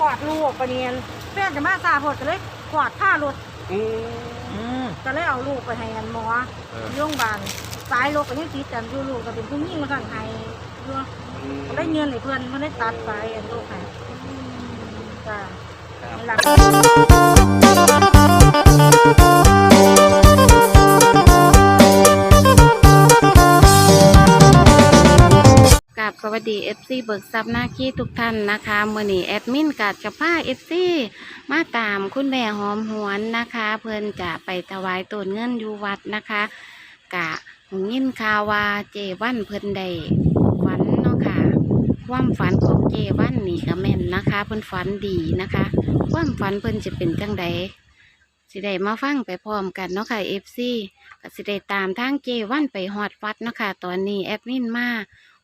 กอดลูกปะเนียนแฟนจะมาซาพดก็เลยกอดผ้ารถอืมก็เลยเอาลูกไปให้กันหมอเออโรงพยาบาลสายรถก็ยังติดกันอยู่ลูกก็เป็นผู้หญิงมาสั่งให้อยู่อืมก็ได้เงินให้เพื่อนมันได้ตัดสายอันลูกให้จ้าครับนี่ล่ะกั บสวัสดีเบิกทรัพย์หน้าขี้ทุกท่านนะคะมื่อนี้แอดมินกัดจะพา FC มาตามคุณแม่หอมหวนนะคะ เพื่อนจะไปถวายตนเงินอยู่วัดนะคะ กะหงยินข่าวาเจวันเพิ่นได้ฝันเนาะค่ะความฝันของเจวันนี่ก็แม่นนะคะ เพิ่นฝันดีนะคะ ความฝันเพิ่นจะเป็นจังใดสิได้มาฟังไปพร้อมกันเนาะค่ะ FC ก็สิได้ตามทางเจวันไปฮอดวัดเนาะค่ะตอนนี้แอดมินมา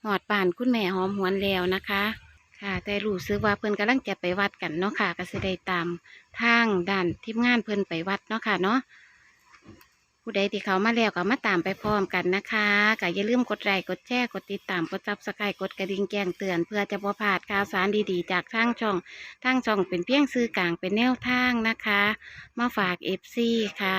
หอดป่านคุณแม่หอมหวนแล้วนะคะ ค่ะ แต่รู้สึกว่าเพิ่นกำลังจะไปวัดกันเนาะค่ะ ก็สิได้ตามทางด้านทีมงานเพิ่นไปวัดเนาะค่ะเนาะผู้ใดที่เขามาแล้วก็มาตามไปพร้อมกันนะคะก็อย่าลืมกดไลค์กดแชร์กดติดตามกดซับสไครต์กดกระดิ่งแจ้งเตือน เพื่อจะบ่พลาดข่าวสารดีๆ จากทางช่องทางช่องเป็นเพียงซื้อกลางเป็นแนวทางนะคะ มาฝากเอฟซีค่ะ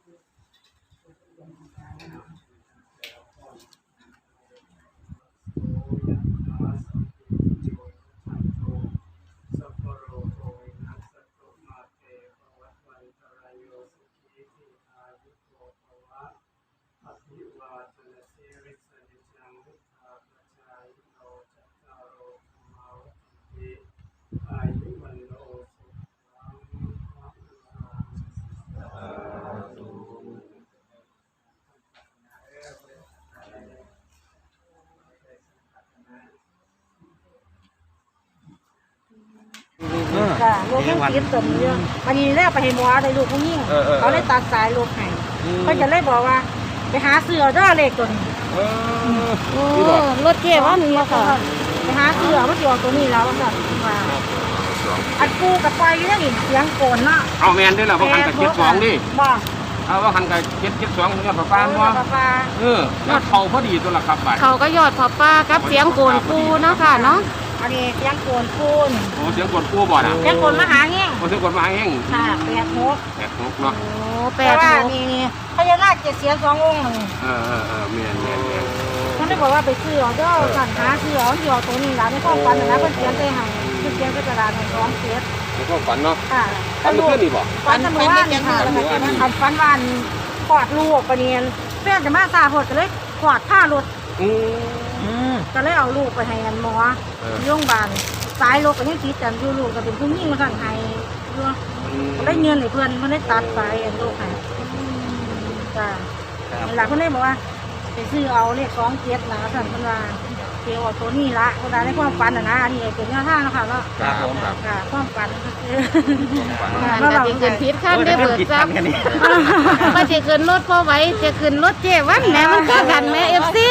จ้าลูกยังติดสมเรื่องวันนี้แล้วไปให้หมอได้ลูกผู้หญิงเออเออ เขาเลยตัดสายลูกให้อืมเขาจะเลยบอกว่า ไปหาเสือเด้อเลขตัวนี้เออโอ้นี่บอกรถเจวันเนาะค่ะไปหาเสือมันจะออกตัวนี้แล้วว่าสั่นว่าอัดกูกับไปอยู่นั่นอีกเสียงโกนเนาะเอาแมนด้วยล่ะว่าหันกับเจ็ดสองดิบ่เอาว่าหันกับเจ็ดเจ็ดสองยอดประปานเอว่าอปลาปลาเออแล้วเขาพอดีตัวละครับบัตรเขาก็ยอดพอป้ากับเสียงโกนปูเนาะค่ะเนาะ อันนี้เสียงโกนคูนโอ้เสียงกดกู้บ่อนะเสียงโกนมหาแห้งโอ้เสียงกดมาเองค่ะแปดหกแปดหกเนาะโอ้แปแต่ดว่าหกนี่นี่พญานาคเจ็ดเสียงสององค์นี่เออเออเออแมนแมนแมนฉันได้บอกว่าไปซื้อเอาเด้อสั่นหาซื้อเอาอยู่เอาตัวนี้ล่ะในข้อฟันนะนะเพิ่นเขียนไปให้เพิ่นเขียนกระดาษให้สองเสียในความฝันเนาะค่ะฝันเมื่อคืนนี่บ่ ฟันตะมือว่านค่ะฝันเมื่อวานนี่ฟันฟันวานกอดลูกปะเนียนแฟนจะมาซาพดก็เลยกอดผ้ารถ อืม ก็เลยเอาลูกไปให้กันหมอเออโรงพยาบาลสายรถก็ยังติดกันอยู่ลูกก็เป็นผู้หญิงมาสั่งให้อยู่อืมก็ได้เงินให้เพื่อนมันได้ตัดสายอันลูกให้จ้า ครับนี่ล่ะเพิ่นเลยบอกว่าไปซื้อเอาเลขสองเจ็ดนะสั่นเพิ่นว่า เกี่ยวกับตัวนี้ละเวลาในความฝันนะนะอันนี้เป็นแนวทางนะคะว่าครับผมครับค่ะความฝันก็คือฝันค่ะมันก็จะเกินพิษขั้นได้เบิกทรัพย์มันจะขึ้นรถพ่อไว้จะขึ้นรถเจวันแหมมันก็กันแหม่เอฟซี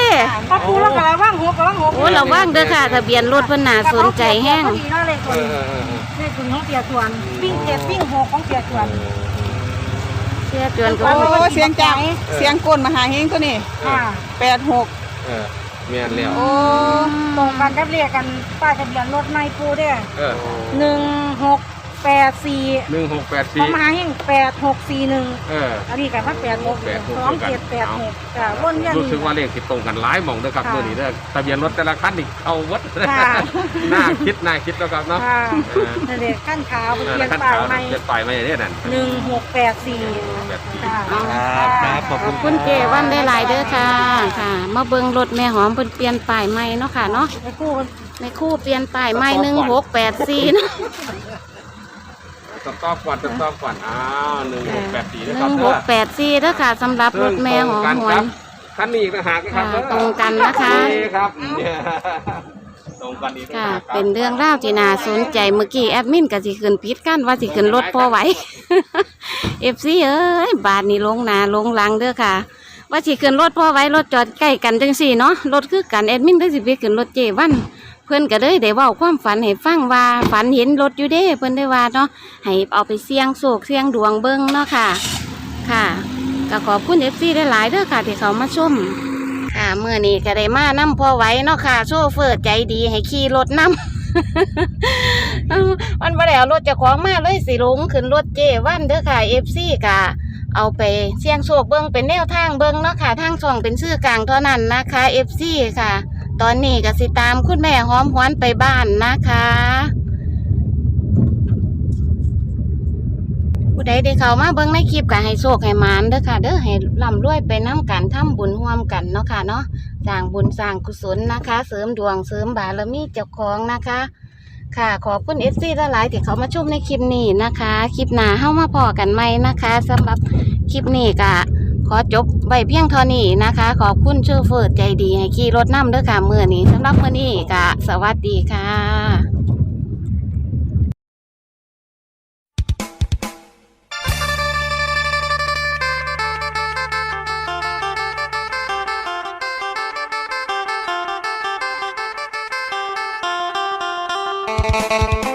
พอปูแล้วก็ระวังหัวก็ระวังหัวโอ้ระวังเด้อค่ะทะเบียนรถเพนนาสนใจแห้งพอดีเนาะเลขตัวเอนี้อเออเออเลขตัวนี้ของเปียส่วนวิ่งเจ็ดวิ่งหกของเปียส่วนเชื่อจวนก็โอ้เสียงจังเสียงกลมหาเฮงตัวนี้ค่ะแปดหก แมนแล้ว โอ้ตรงกันกับเลขกันป้ายทะเบียนรถไม่ปูเด้อเออ หนึ่งหก แปดสี่หนึ่งหกแปดขสี่องมหาเฮงแปดหกสี่หนึ่งเออ อันนี้กันว่าแปดหกแปดหกสองเจ็ดแปดหกจ้ะวนยันรู้สึกว่าเลขติดตรงกันหลายหมองเด้อครับค่ะเมื่อนี้เด้อทะเบียนรถแต่ละคันนี่เอาวัดค่ะน่าคิดน่าคิดแล้วครับเนาะค่ะเออนั่นเด็กขั้นขาวไปเออเปลี่ยนขั้นป้ายขาวใหม่เปลี่ยนป้ายมาอย่างนี้นั่นหนึ่งหกแปดสี่แบบสี่ค่ะครับขอบคุณ คุณเจวันได้หลายเด้อค่ะค่ะ มาเบิ่งรถแม่หอมเพิ่นเปลี่ยนป้ายใหม่เนาะค่ะเนาะในคู่ในคู่เปลี่ยนป้ายใหม่หนึ่งหกแปดสี่นะ สต็อกก่อนสต็อกก่อนอ้าวหนึ่งหกแปดสี่หนะครันึ่บงหเด้อกแปดสี่เด้อค่ะสำหรับรถแม่หอมหวนคันนี้อีกต่างหากนะครับค่ะตรงกันนะคะ นี่ครับเนี่ยตรงกันอีกต่างค่ะหากครับเป็นเรื่องเล่าวที่น่าสนใจเมื่อกี้แอดมินก็สิขึ้นพิดกันว่าสิขึ้นรถพอไหว เอฟซีเอ้ยบาทนี่ลงหนาลงหลังเด้อค่ะ ว่าสิขึ้นรถพ่อไว้รถจอดใกล้กันจังสี่เนาะรถคือกันแอดมินได้สิไปขึ้นรถเจวัน เพิ่อนก็เลยได้เว้าความฝันให้ฟังว่าฝันเห็นรถอยู่เด้ เพิ่อนได้ว่าเนาะให้เอาไปเสี่ยงโศกเสี่ยงดวงเบิ่งเนาะค่ะ ค่ะก็ขอบคุณ FC ได้หลายเด้อค่ะ ที่เขามาชมค่ะเมื่อนี้ก็ได้มานํพ่อไว้เนาะค่ะ โชเฟอร์ใจดีให้ขี่รถนํมันบ่ได้เอารถเจ้าของมาเลยสิลงขึ้นรถเจวันเด้อค่ะ FC ก็เอาไปเสี่ยงโชคเบิ่งเป็นแนวทางเบิ่งเนาะค่ะทางช่องเป็นชื่อกลางเท่านั้นนะคะ FC ค่ะ ตอนนี้ก็สิตามคุณแม่หอมหวนไปบ้านนะคะ ผู้ใดได้เขามาเบิ่งในคลิปก็ให้โชคให้หมานเด้อค่ะ เด้อให้ร่ำรวยไปน้ำกันทำบุญร่วมกันเนาะค่ะเนาะสร้างบุญสร้างกุศลนะคะ เสริมดวงเสริมบารมีเจ้าของนะคะ ค่ะขอบคุณเอฟซีหลายที่เขามาชมในคลิปนี้นะคะ คลิปหน้าเข้ามาพอกันไหมนะคะสำหรับคลิปนี้ก็ ขอจบไว้เพียงเท่านี้นะคะ ขอบคุณเชื่อเฟิร์ดใจดีให้ขี่รถน้ำเด้อค่ะมือนี้สำหรับมือนี้ก็สวัสดีค่ะ Thank